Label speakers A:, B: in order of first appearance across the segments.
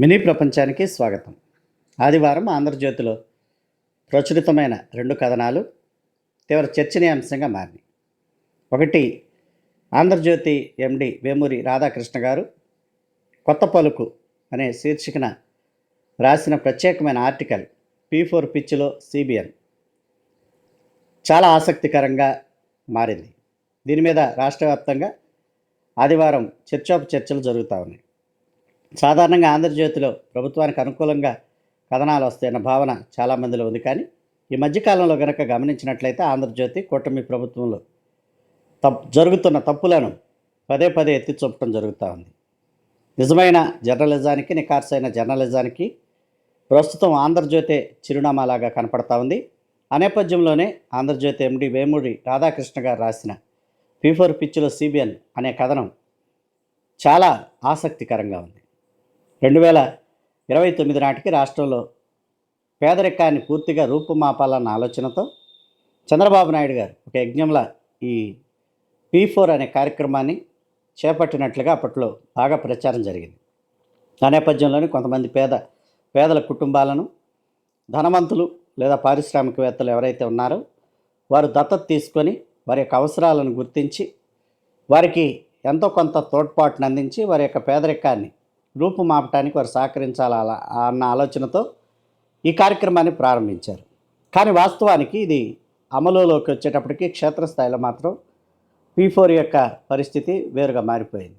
A: Mini ప్రపంచానికి స్వాగతం. ఆదివారం ఆంధ్రజ్యోతిలో ప్రచురితమైన రెండు కథనాలు తీవ్ర చర్చనీయాంశంగా మారినాయి. ఒకటి ఆంధ్రజ్యోతి ఎండి వేమూరి రాధాకృష్ణ గారు కొత్త పలుకు అనే శీర్షికన రాసిన ప్రత్యేకమైన ఆర్టికల్ పీ ఫోర్ పిచ్లో సిబిఎన్. చాలా ఆసక్తికరంగా మారింది. దీని మీద రాష్ట్ర వ్యాప్తంగా ఆదివారం చర్చోప చర్చలు జరుగుతూ ఉన్నాయి. సాధారణంగా ఆంధ్రజ్యోతిలో ప్రభుత్వానికి అనుకూలంగా కథనాలు వస్తాయన్న భావన చాలామందిలో ఉంది. కానీ ఈ మధ్యకాలంలో గనక గమనించినట్లయితే ఆంధ్రజ్యోతి కూటమి ప్రభుత్వంలో తప్ జరుగుతున్న తప్పులను పదే పదే ఎత్తి చూపటం జరుగుతూ ఉంది. నిజమైన జర్నలిజానికి నికార్సైన జర్నలిజానికి ప్రస్తుతం ఆంధ్రజ్యోతి చిరునామాలాగా కనపడతా ఉంది. ఆ నేపథ్యంలోనే ఆంధ్రజ్యోతి ఎండి వేమూడి రాధాకృష్ణ గారు రాసిన ఫీఫోర్ పిచ్చులో సిబిఎన్ అనే కథనం చాలా ఆసక్తికరంగా ఉంది. రెండు వేల ఇరవై తొమ్మిది నాటికి రాష్ట్రంలో పేదరికాన్ని పూర్తిగా రూపుమాపాలన్న ఆలోచనతో చంద్రబాబు నాయుడు గారు ఒక యజ్ఞంలా ఈ పీ ఫోర్ అనే కార్యక్రమాన్ని చేపట్టినట్లుగా అప్పట్లో బాగా ప్రచారం జరిగింది. ఆ నేపథ్యంలోనే కొంతమంది పేద పేదల కుటుంబాలను ధనవంతులు లేదా పారిశ్రామికవేత్తలు ఎవరైతే ఉన్నారో వారు దత్తత తీసుకొని వారి యొక్క అవసరాలను గుర్తించి వారికి ఎంతో కొంత తోడ్పాటును అందించి వారి యొక్క పేదరికాన్ని రూపుమాపటానికి వారు సహకరించాల అన్న ఆలోచనతో ఈ కార్యక్రమాన్ని ప్రారంభించారు. కానీ వాస్తవానికి ఇది అమలులోకి వచ్చేటప్పటికి క్షేత్రస్థాయిలో మాత్రం పీ ఫోర్ యొక్క పరిస్థితి వేరుగా మారిపోయింది.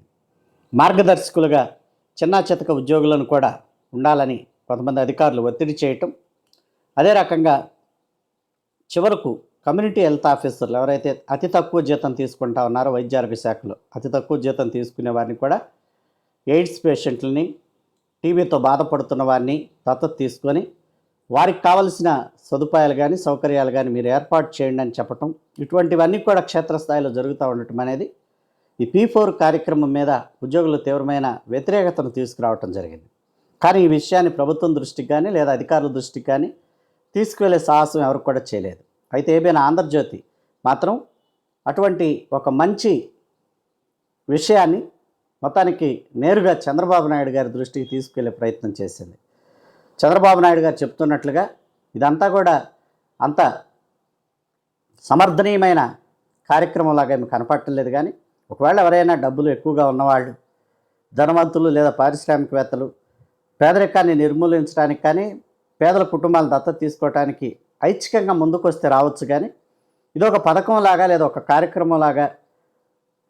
A: మార్గదర్శకులుగా చిన్న చితక ఉద్యోగులను కూడా ఉండాలని కొంతమంది అధికారులు ఒత్తిడి చేయటం అదే రకంగా చివరకు కమ్యూనిటీ హెల్త్ ఆఫీసర్లు ఎవరైతే అతి తక్కువ జీతం తీసుకుంటా ఉన్నారో వైద్య ఆరోగ్య శాఖలో అతి తక్కువ జీతం తీసుకునే వారిని కూడా ఎయిడ్స్ పేషెంట్లని టీబీతో బాధపడుతున్న వారిని దత్తత తీసుకొని వారికి కావలసిన సదుపాయాలు కానీ సౌకర్యాలు కానీ మీరు ఏర్పాటు చేయండి అని చెప్పటం. ఇటువంటివన్నీ కూడా క్షేత్రస్థాయిలో జరుగుతూ ఉండటం అనేది ఈ పీ ఫోర్ కార్యక్రమం మీద ఉద్యోగులు తీవ్రమైన వ్యతిరేకతను తీసుకురావటం జరిగింది. కానీ ఈ విషయాన్ని ప్రభుత్వం దృష్టికి కానీ లేదా అధికారుల దృష్టికి కానీ తీసుకువెళ్ళే సాహసం ఎవరు కూడా చేయలేదు. అయితే ఏమైనా ఆంధ్రజ్యోతి మాత్రం అటువంటి ఒక మంచి విషయాన్ని మొత్తానికి నేరుగా చంద్రబాబు నాయుడు గారి దృష్టికి తీసుకెళ్ళే ప్రయత్నం చేసింది. చంద్రబాబు నాయుడు గారు చెప్తున్నట్లుగా ఇదంతా కూడా అంత సమర్థనీయమైన కార్యక్రమంలాగా ఏమి కనపట్టలేదు కానీ ఒకవేళ ఎవరైనా డబ్బులు ఎక్కువగా ఉన్నవాళ్ళు ధనవంతులు లేదా పారిశ్రామికవేత్తలు పేదరికాన్ని నిర్మూలించడానికి కానీ పేదల కుటుంబాలను దత్తత తీసుకోవడానికి ఐచ్ఛికంగా ముందుకొస్తే రావచ్చు కానీ ఇది ఒక పథకంలాగా లేదా ఒక కార్యక్రమంలాగా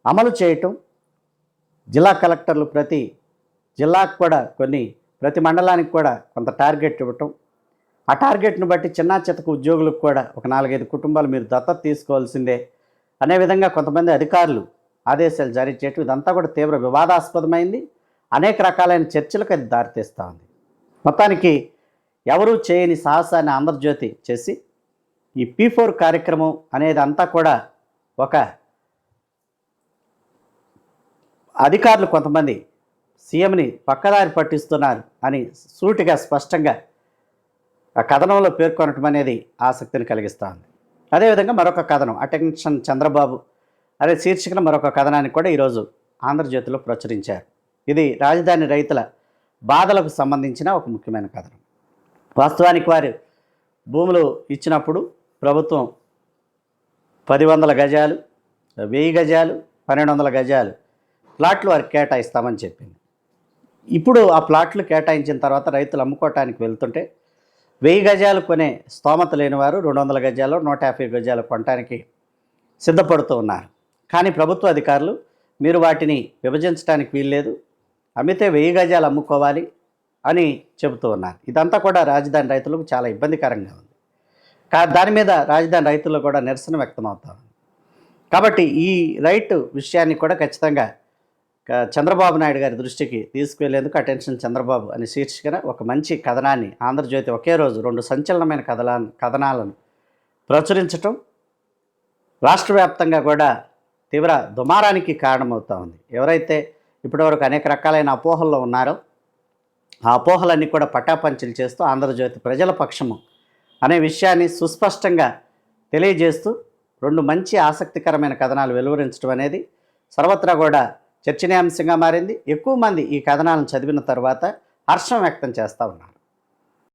A: అమలు చేయటం జిల్లా కలెక్టర్లు ప్రతి జిల్లాకు కూడా కొన్ని ప్రతి మండలానికి కూడా కొంత టార్గెట్ ఇవ్వటం. ఆ టార్గెట్ను బట్టి చిన్న చితక ఉద్యోగులకు కూడా ఒక నాలుగైదు కుటుంబాలు మీరు దత్తత తీసుకోవాల్సిందే. అనే విధంగా కొంతమంది అధికారులు ఆదేశాలు జారీ చేయటం ఇదంతా కూడా తీవ్ర వివాదాస్పదమైంది. అనేక రకాలైన చర్చలకు అది దారితీస్తూ ఉంది. మొత్తానికి ఎవరూ చేయని సాహసాన్ని ఆంధ్రజ్యోతి చేసి ఈ పీ ఫోర్ కార్యక్రమం అనేది అంతా కూడా ఒక అధికారులు కొంతమంది సీఎంని పక్కదారి పట్టిస్తున్నారు అని సూటిగా స్పష్టంగా ఆ కథనంలో పేర్కొనటం అనేది ఆసక్తిని కలిగిస్తోంది. అదేవిధంగా మరొక కథనం అటెన్షన్ చంద్రబాబు అనే శీర్షికన మరొక కథనాన్ని కూడా ఈరోజు ఆంధ్రజ్యోతిలో ప్రచురించారు. ఇది రాజధాని రైతుల బాధలకు సంబంధించిన ఒక ముఖ్యమైన కథనం. వాస్తవానికి వారు భూములు ఇచ్చినప్పుడు ప్రభుత్వం పది వందల గజాలు వెయ్యి గజాలు పన్నెండు వందల గజాలు ప్లాట్లు వారికి కేటాయిస్తామని చెప్పింది. ఇప్పుడు ఆ ప్లాట్లు కేటాయించిన తర్వాత రైతులు అమ్ముకోవటానికి వెళ్తుంటే వెయ్యి గజాలు కొనే స్తోమత లేని వారు రెండు వందల గజాలు నూట యాభై గజాలు కొనడానికి సిద్ధపడుతూ ఉన్నారు. కానీ ప్రభుత్వ అధికారులు మీరు వాటిని విభజించడానికి వీల్లేదు. అమ్మితే వెయ్యి గజాలు అమ్ముకోవాలి అని చెబుతూ ఉన్నారు. ఇదంతా కూడా రాజధాని రైతులకు చాలా ఇబ్బందికరంగా ఉంది. కా దాని మీద రాజధాని రైతుల్లో కూడా నిరసన వ్యక్తం అవుతా ఉంది. కాబట్టి ఈ రైట్ విషయాన్ని కూడా ఖచ్చితంగా చంద్రబాబు నాయుడు గారి దృష్టికి తీసుకువెళ్ళేందుకు అటెన్షన్ చంద్రబాబు అనే శీర్షికన ఒక మంచి కథనాన్ని ఆంధ్రజ్యోతి ఒకే రోజు రెండు సంచలనమైన కథలా కథనాలను ప్రచురించటం రాష్ట్ర వ్యాప్తంగా కూడా తీవ్ర దుమారానికి కారణమవుతా ఉంది. ఎవరైతే ఇప్పటివరకు అనేక రకాలైన అపోహల్లో ఉన్నారో ఆ అపోహలన్నీ కూడా పటాపంచలు చేస్తూ ఆంధ్రజ్యోతి ప్రజల పక్షము అనే విషయాన్ని సుస్పష్టంగా తెలియజేస్తూ రెండు మంచి ఆసక్తికరమైన కథనాలు వెలువరించడం అనేది సర్వత్రా కూడా చర్చనీయాంశంగా మారింది. ఎక్కువ మంది ఈ కథనాలను చదివిన తర్వాత హర్షం వ్యక్తం చేస్తూ ఉన్నారు.